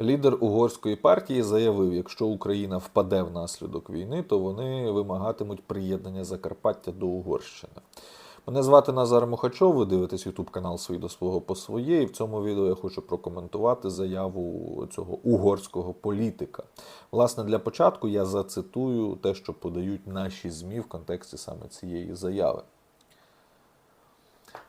Лідер угорської партії заявив, якщо Україна впаде внаслідок війни, то вони вимагатимуть приєднання Закарпаття до Угорщини. Мене звати Назар Мухачов, ви дивитесь YouTube канал «Свій до свого по своє. І в цьому відео я хочу прокоментувати заяву цього угорського політика. Власне, для початку я зацитую те, що подають наші ЗМІ в контексті саме цієї заяви.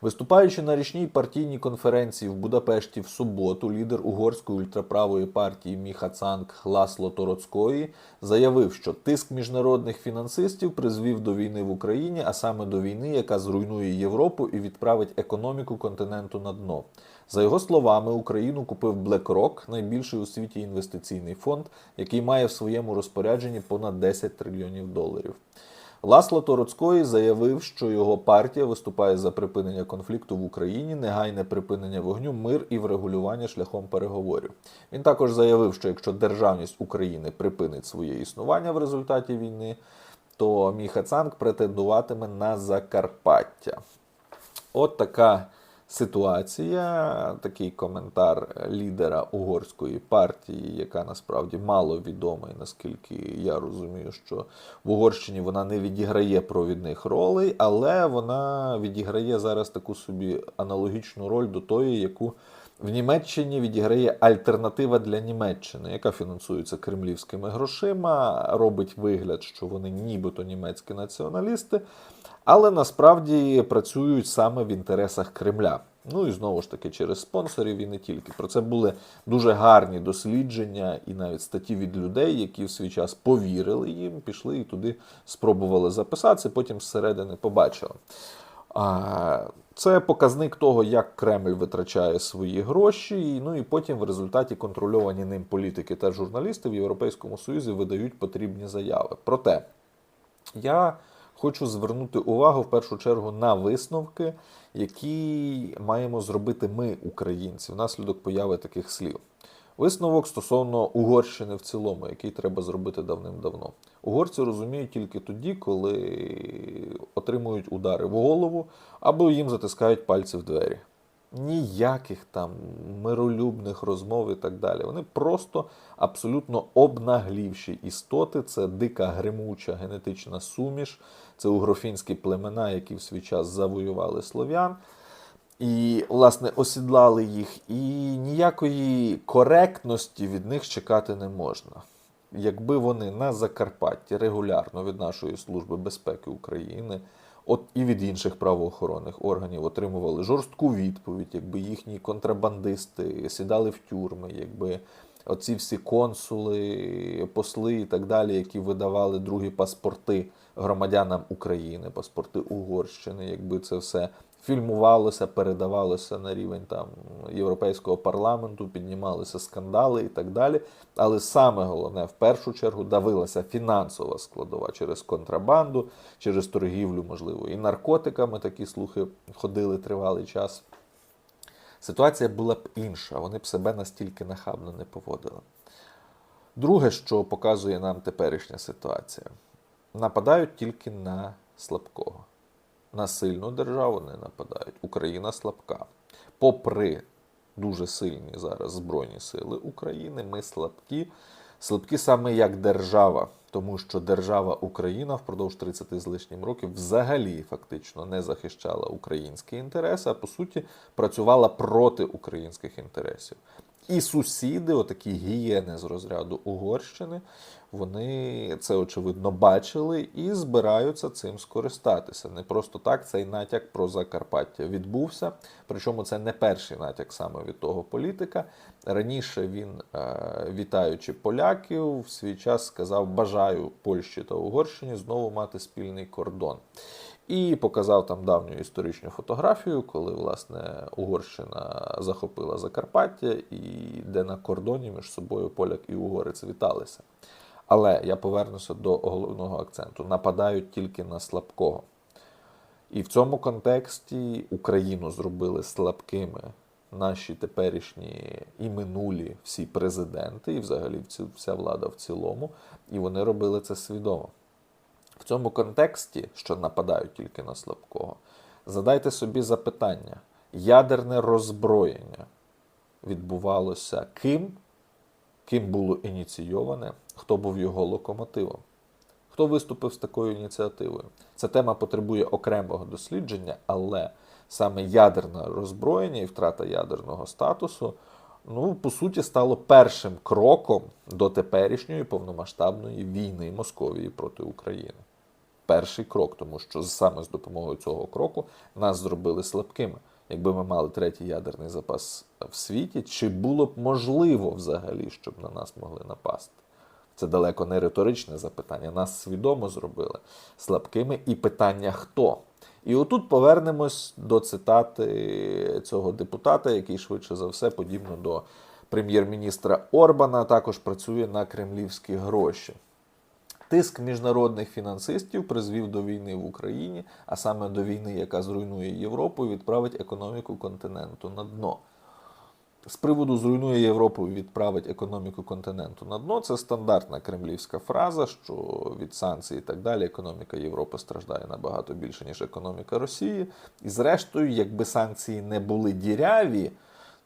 Виступаючи на річній партійній конференції в Будапешті в суботу, лідер угорської ультраправої партії Міха Цанг Ласло Тороцької заявив, що тиск міжнародних фінансистів призвів до війни в Україні, а саме до війни, яка зруйнує Європу і відправить економіку континенту на дно. За його словами, Україну купив BlackRock, найбільший у світі інвестиційний фонд, який має в своєму розпорядженні понад 10 трильйонів доларів. Ласло Тороцької заявив, що його партія виступає за припинення конфлікту в Україні, негайне припинення вогню, мир і врегулювання шляхом переговорів. Він також заявив, що якщо державність України припинить своє існування в результаті війни, то Міха Цанг претендуватиме на Закарпаття. От така ситуація, такий коментар лідера угорської партії, яка насправді мало відома, і наскільки я розумію, що в Угорщині вона не відіграє провідних ролей, але вона відіграє зараз таку собі аналогічну роль до тої, яку в Німеччині відіграє альтернатива для Німеччини, яка фінансується кремлівськими грошима, робить вигляд, що вони нібито німецькі націоналісти, але насправді працюють саме в інтересах Кремля. Ну і знову ж таки через спонсорів і не тільки. Про це були дуже гарні дослідження і навіть статті від людей, які в свій час повірили їм, пішли і туди спробували записатися, потім зсередини побачили. Це показник того, як Кремль витрачає свої гроші, ну і потім в результаті контрольовані ним політики та журналісти в Європейському Союзі видають потрібні заяви. Проте я хочу звернути увагу в першу чергу на висновки, які маємо зробити ми, українці, внаслідок появи таких слів. Висновок стосовно Угорщини в цілому, який треба зробити давним-давно. Угорці розуміють тільки тоді, коли отримують удари в голову або їм затискають пальці в двері. Ніяких там миролюбних розмов і так далі. Вони просто абсолютно обнаглівші істоти. Це дика гримуча генетична суміш, це угрофінські племена, які в свій час завоювали слов'ян. І, власне, осідлали їх, і ніякої коректності від них чекати не можна. Якби вони на Закарпатті регулярно від нашої Служби безпеки України, от і від інших правоохоронних органів отримували жорстку відповідь, якби їхні контрабандисти сідали в тюрми, якби оці всі консули, посли і так далі, які видавали другі паспорти громадянам України, паспорти Угорщини, якби це все фільмувалося, передавалося на рівень там Європейського парламенту, піднімалися скандали і так далі. Але саме головне, в першу чергу, давилася фінансова складова через контрабанду, через торгівлю, можливо, і наркотиками. Такі слухи ходили тривалий час. Ситуація була б інша, вони б себе настільки нахабно не поводили. Друге, що показує нам теперішня ситуація, нападають тільки на слабкого. На сильну державу не нападають. Україна слабка. Попри дуже сильні зараз Збройні сили України, ми слабкі. Слабкі саме як держава, тому що держава Україна впродовж 30 з лишнім років взагалі фактично не захищала українські інтереси, а по суті працювала проти українських інтересів. І сусіди, отакі гієни з розряду Угорщини, вони це очевидно бачили і збираються цим скористатися. Не просто так цей натяк про Закарпаття відбувся. Причому це не перший натяк саме від того політика. Раніше він, е, вітаючи поляків, в свій час сказав: Бажаю Польщі та Угорщині знову мати спільний кордон. І показав там давню історичну фотографію, коли власне Угорщина захопила Закарпаття, і де на кордоні між собою поляк і угорець віталися. Але я повернуся до головного акценту: нападають тільки на слабкого. І в цьому контексті Україну зробили слабкими наші теперішні і минулі всі президенти, і взагалі вся влада в цілому, і вони робили це свідомо. В цьому контексті, що нападають тільки на слабкого, задайте собі запитання: ядерне роззброєння відбувалося ким ким було ініційоване, хто був його локомотивом. Хто виступив з такою ініціативою? Ця тема потребує окремого дослідження, але саме ядерне роззброєння і втрата ядерного статусу, ну, по суті, стало першим кроком до теперішньої повномасштабної війни Московії проти України. Перший крок, тому що саме з допомогою цього кроку нас зробили слабкими. Якби ми мали третій ядерний запас в світі, чи було б можливо взагалі, щоб на нас могли напасти? Це далеко не риторичне запитання. Нас свідомо зробили слабкими. І питання хто? І отут повернемось до цитати цього депутата, який швидше за все, подібно до прем'єр-міністра Орбана, також працює на кремлівські гроші. Тиск міжнародних фінансистів призвів до війни в Україні, а саме до війни, яка зруйнує Європу і відправить економіку континенту на дно. З приводу зруйнує Європу і відправить економіку континенту на дно. Це стандартна кремлівська фраза, що від санкцій і так далі економіка Європи страждає набагато більше, ніж економіка Росії. І зрештою, якби санкції не були діряві,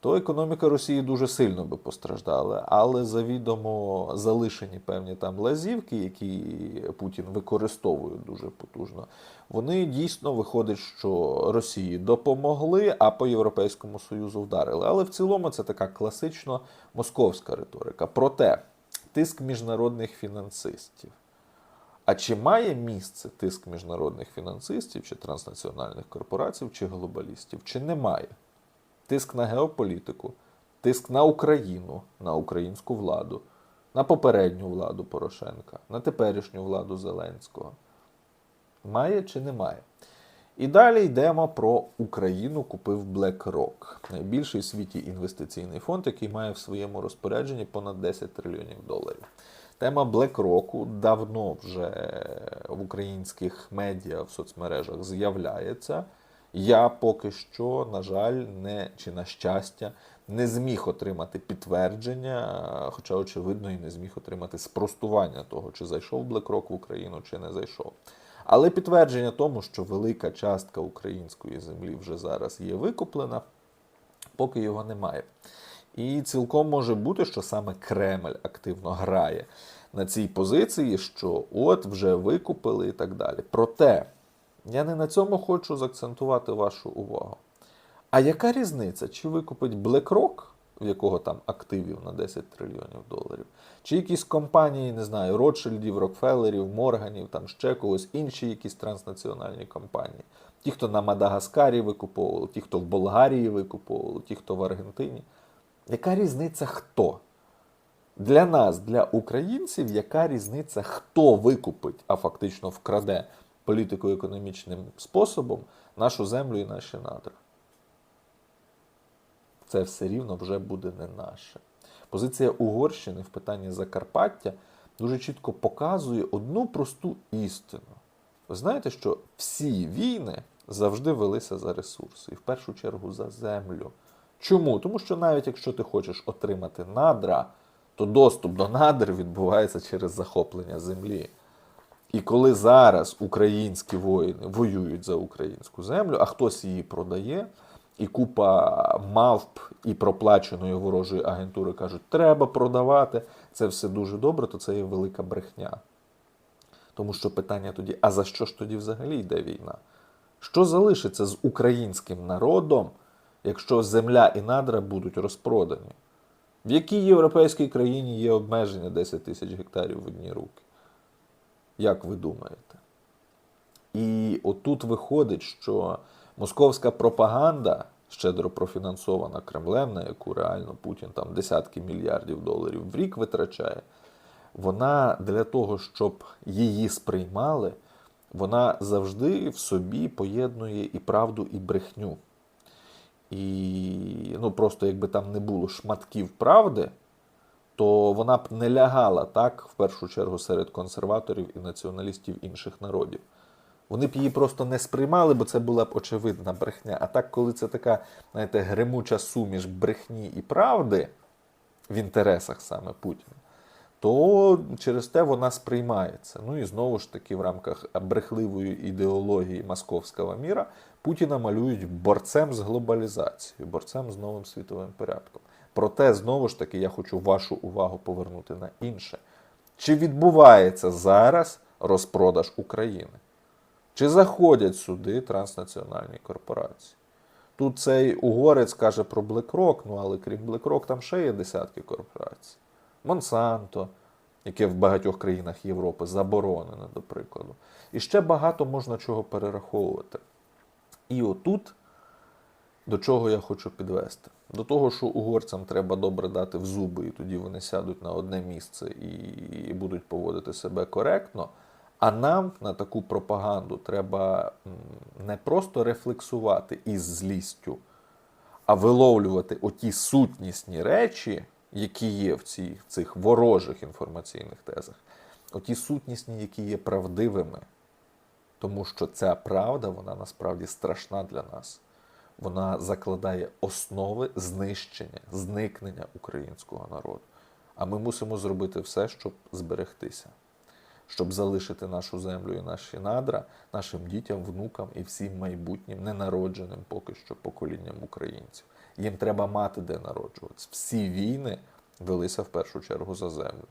то економіка Росії дуже сильно би постраждала. Але завідомо залишені певні там лазівки, які Путін використовує дуже потужно, вони дійсно виходить, що Росії допомогли, а по Європейському Союзу вдарили. Але в цілому це така класично московська риторика. Проте тиск міжнародних фінансистів. А чи має місце тиск міжнародних фінансистів, чи транснаціональних корпорацій, чи глобалістів? Чи немає? Тиск на геополітику, тиск на Україну, на українську владу, на попередню владу Порошенка, на теперішню владу Зеленського. Має чи немає? І далі йдемо про Україну купив BlackRock, найбільший в світі інвестиційний фонд, який має в своєму розпорядженні понад 10 трильйонів доларів. Тема BlackRock давно вже в українських медіа в соцмережах з'являється. Я поки що, на жаль, не чи на щастя, не зміг отримати підтвердження, хоча, очевидно, і не зміг отримати спростування того, чи зайшов BlackRock в Україну, чи не зайшов. Але підтвердження тому, що велика частка української землі вже зараз є викуплена, поки його немає. І цілком може бути, що саме Кремль активно грає на цій позиції, що от вже викупили і так далі. Проте. Я не на цьому хочу заакцентувати вашу увагу. А яка різниця, чи викупить BlackRock, в якого там активів на 10 трильйонів доларів, чи якісь компанії, не знаю, Ротшильдів, Рокфеллерів, Морганів, там ще когось, інші якісь транснаціональні компанії. Ті, хто на Мадагаскарі викуповували, ті, хто в Болгарії викуповували, ті, хто в Аргентині. Яка різниця хто? Для нас, для українців, яка різниця, хто викупить, а фактично вкраде політико-економічним способом нашу землю і наші надра. Це все рівно вже буде не наше. Позиція Угорщини в питанні Закарпаття дуже чітко показує одну просту істину. Ви знаєте, що всі війни завжди велися за ресурси, і в першу чергу за землю. Чому? Тому що навіть якщо ти хочеш отримати надра, то доступ до надр відбувається через захоплення землі. І коли зараз українські воїни воюють за українську землю, а хтось її продає, і купа мавп і проплаченої ворожої агентури кажуть, треба продавати, це все дуже добре, то це є велика брехня. Тому що питання тоді: а за що ж тоді взагалі йде війна? Що залишиться з українським народом, якщо земля і надра будуть розпродані? В якій європейській країні є обмеження 10 тисяч гектарів в одні руки? Як ви думаєте? І отут виходить, що московська пропаганда, щедро профінансована Кремлем, на яку реально Путін там десятки мільярдів доларів в рік витрачає, вона для того, щоб її сприймали, вона завжди в собі поєднує і правду, і брехню. І ну, просто якби там не було шматків правди то вона б не лягала так, в першу чергу, серед консерваторів і націоналістів інших народів. Вони б її просто не сприймали, бо це була б очевидна брехня. А так, коли це така, знаєте, гримуча суміш брехні і правди в інтересах саме Путіна, то через те вона сприймається. Ну і знову ж таки, в рамках брехливої ідеології московського міра Путіна малюють борцем з глобалізацією, борцем з новим світовим порядком. Проте, знову ж таки, я хочу вашу увагу повернути на інше. Чи відбувається зараз розпродаж України? Чи заходять сюди транснаціональні корпорації? Тут цей угорець каже про BlackRock, ну але крім BlackRock, там ще є десятки корпорацій. Монсанто, яке в багатьох країнах Європи заборонено, до прикладу. І ще багато можна чого перераховувати. І отут до чого я хочу підвести? До того, що угорцям треба добре дати в зуби, і тоді вони сядуть на одне місце і будуть поводити себе коректно. А нам на таку пропаганду треба не просто рефлексувати із злістю, а виловлювати оті сутнісні речі, які є в ці- в цих ворожих інформаційних тезах, оті сутнісні, які є правдивими. Тому що ця правда, вона насправді страшна для нас. Вона закладає основи знищення, зникнення українського народу. А ми мусимо зробити все, щоб зберегтися, щоб залишити нашу землю і наші надра нашим дітям, внукам і всім майбутнім, ненародженим поки що поколінням українців. Їм треба мати де народжуватися. Всі війни велися в першу чергу за землю.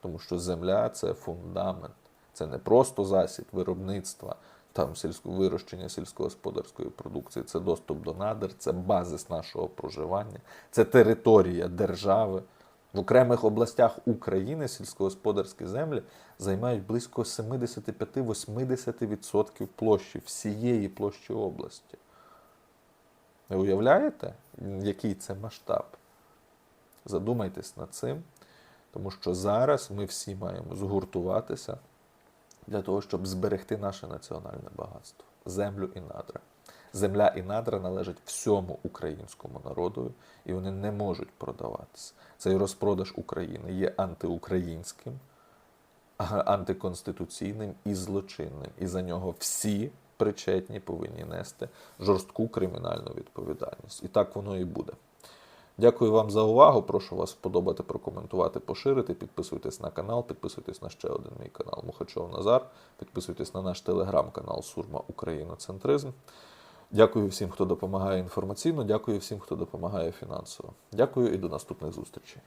Тому що земля це фундамент, це не просто засіб виробництва, там сільсько, вирощення сільськогосподарської продукції, це доступ до надр, це базис нашого проживання, це територія держави. В окремих областях України сільськогосподарські землі займають близько 75-80% площі всієї площі області. Ви уявляєте, який це масштаб? Задумайтесь над цим, тому що зараз ми всі маємо згуртуватися для того, щоб зберегти наше національне багатство землю і надра. Земля і надра належать всьому українському народу, і вони не можуть продаватися. Цей розпродаж України є антиукраїнським, антиконституційним і злочинним. І за нього всі причетні повинні нести жорстку кримінальну відповідальність. І так воно і буде. Дякую вам за увагу. Прошу вас вподобати, прокоментувати, поширити. Підписуйтесь на канал, підписуйтесь на ще один мій канал Мухачов Назар. Підписуйтесь на наш телеграм-канал Сурма Україноцентризм. Дякую всім, хто допомагає інформаційно. Дякую всім, хто допомагає фінансово. Дякую і до наступних зустрічей.